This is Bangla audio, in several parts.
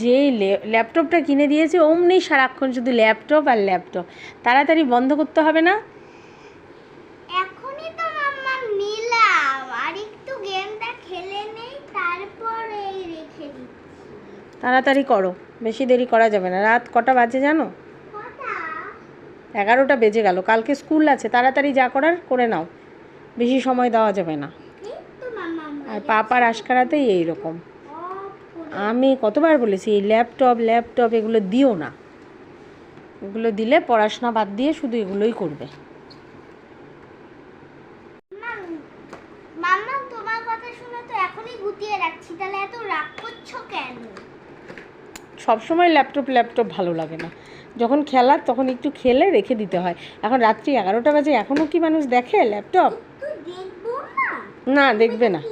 যে ল্যাপটপটা কিনে দিয়েছে অমনি সারাক্ষণ শুধু ল্যাপটপ আর ল্যাপটপ তাড়াতাড়ি বন্ধ করতে হবে না? এখনই তো মাম্মা নিলাম আর একটু গেমটা খেলে নেই তারপরে রেখে তাড়াতাড়ি করো বেশি দেরি করা যাবে না। রাত কটা বাজে জানো? এগারোটা বেজে গেল কালকে স্কুল আছে তাড়াতাড়ি যা করার করে নাও। বেশি সময় দেওয়া যাবে না। আর পাপার আশকারাতেই এই রকম অফ করে আমি কতবার বলেছি এই ল্যাপটপ ল্যাপটপ এগুলো দিও না। এগুলো দিলে পড়াশোনা বাদ দিয়ে শুধু এগুলোই করবে। মাম- মাম্মা তোমার কথা শুনে তো এখনই গুটিয়ে রাখছি তাহলে এত রাগ করছ কেন? সবসময় ল্যাপটপ ল্যাপটপ ভালো লাগে না। যখন খেলার তখন একটু খেলে রেখে দিতে হয়। এখন রাত্রি এগারোটা বাজে এখনও কি মানুষ দেখে ল্যাপটপ না। দেখবে না।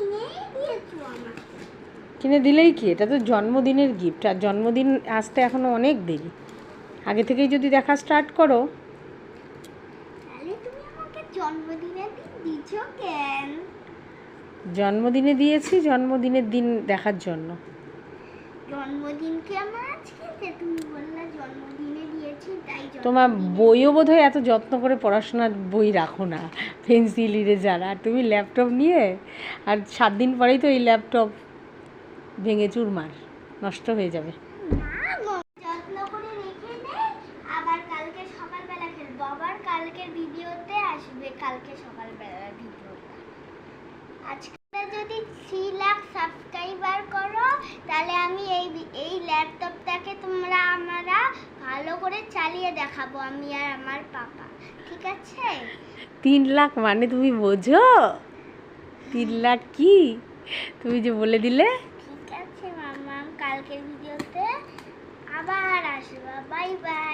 কিনে দিলেই কি? এটা তো জন্মদিনের গিফট আর জন্মদিন আসতে এখনও অনেক দেরি। আগে থেকেই যদি দেখা স্টার্ট করো। জন্মদিনে দিয়েছি জন্মদিনের দিন দেখার জন্য। জন্মদিনকে আমার আজকে? তুমি বললা জন্মদিনে দিয়েছি তাই তোমার বইও বোধহয় এত যত্ন করে পড়াশোনার বই রাখো না পেন্সিল ইরেজার আর তুমি ল্যাপটপ নিয়ে আর সাত দিন পরেই তো এই ল্যাপটপ ভেঙে চুরমার নষ্ট হয়ে যাবে। যত্ন করে আবার কালকে সকালবেলা খেলব। আবার কালকের ভিডিওতে আসবে কালকে সকালবেলা ভিডিওটা। আজকে যদি থ্রি লাখ সাবস্ক্রাইবার করো তাহলে আমি এই এই ল্যাপটপটাকে তোমরা আমরা ভালো করে চালিয়ে দেখাবো আমি আর আমার পাপা। ঠিক আছে? তিন লাখ মানে তুমি বোঝো? তিন লাখ কি? তুমি যে বলে দিলে? কালকের ভিডিওতে আবার আসব। Bye bye.